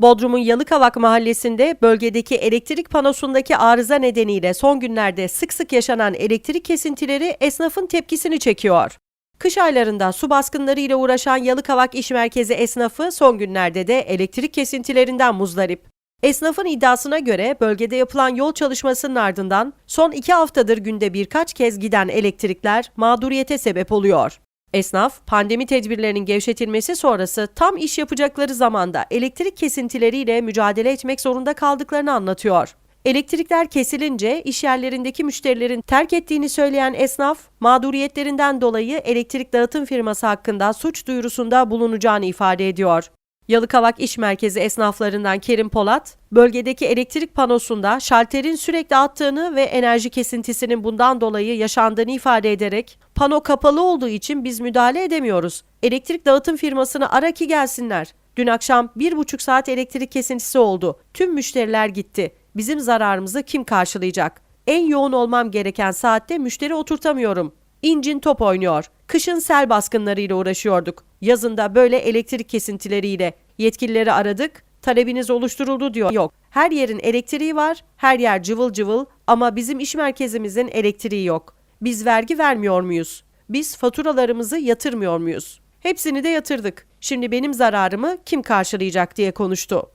Bodrum'un Yalıkavak mahallesinde bölgedeki elektrik panosundaki arıza nedeniyle son günlerde sık sık yaşanan elektrik kesintileri esnafın tepkisini çekiyor. Kış aylarında su baskınları ile uğraşan Yalıkavak İş Merkezi esnafı son günlerde de elektrik kesintilerinden muzdarip. Esnafın iddiasına göre bölgede yapılan yol çalışmasının ardından son iki haftadır günde birkaç kez giden elektrikler mağduriyete sebep oluyor. Esnaf, pandemi tedbirlerinin gevşetilmesi sonrası tam iş yapacakları zamanda elektrik kesintileriyle mücadele etmek zorunda kaldıklarını anlatıyor. Elektrikler kesilince iş yerlerindeki müşterilerin terk ettiğini söyleyen esnaf, mağduriyetlerinden dolayı elektrik dağıtım firması hakkında suç duyurusunda bulunacağını ifade ediyor. Yalıkavak İş Merkezi esnaflarından Kerim Polat, bölgedeki elektrik panosunda şalterin sürekli attığını ve enerji kesintisinin bundan dolayı yaşandığını ifade ederek, pano kapalı olduğu için biz müdahale edemiyoruz. Elektrik dağıtım firmasını ara ki gelsinler. Dün akşam bir buçuk saat elektrik kesintisi oldu. Tüm müşteriler gitti. Bizim zararımızı kim karşılayacak? En yoğun olmam gereken saatte müşteri oturtamıyorum. İncin top oynuyor. Kışın sel baskınlarıyla uğraşıyorduk. Yazında böyle elektrik kesintileriyle. Yetkilileri aradık. Talebiniz oluşturuldu diyor. Yok. Her yerin elektriği var. Her yer cıvıl cıvıl ama bizim iş merkezimizin elektriği yok. Biz vergi vermiyor muyuz? Biz faturalarımızı yatırmıyor muyuz? Hepsini de yatırdık. Şimdi benim zararımı kim karşılayacak diye konuştu.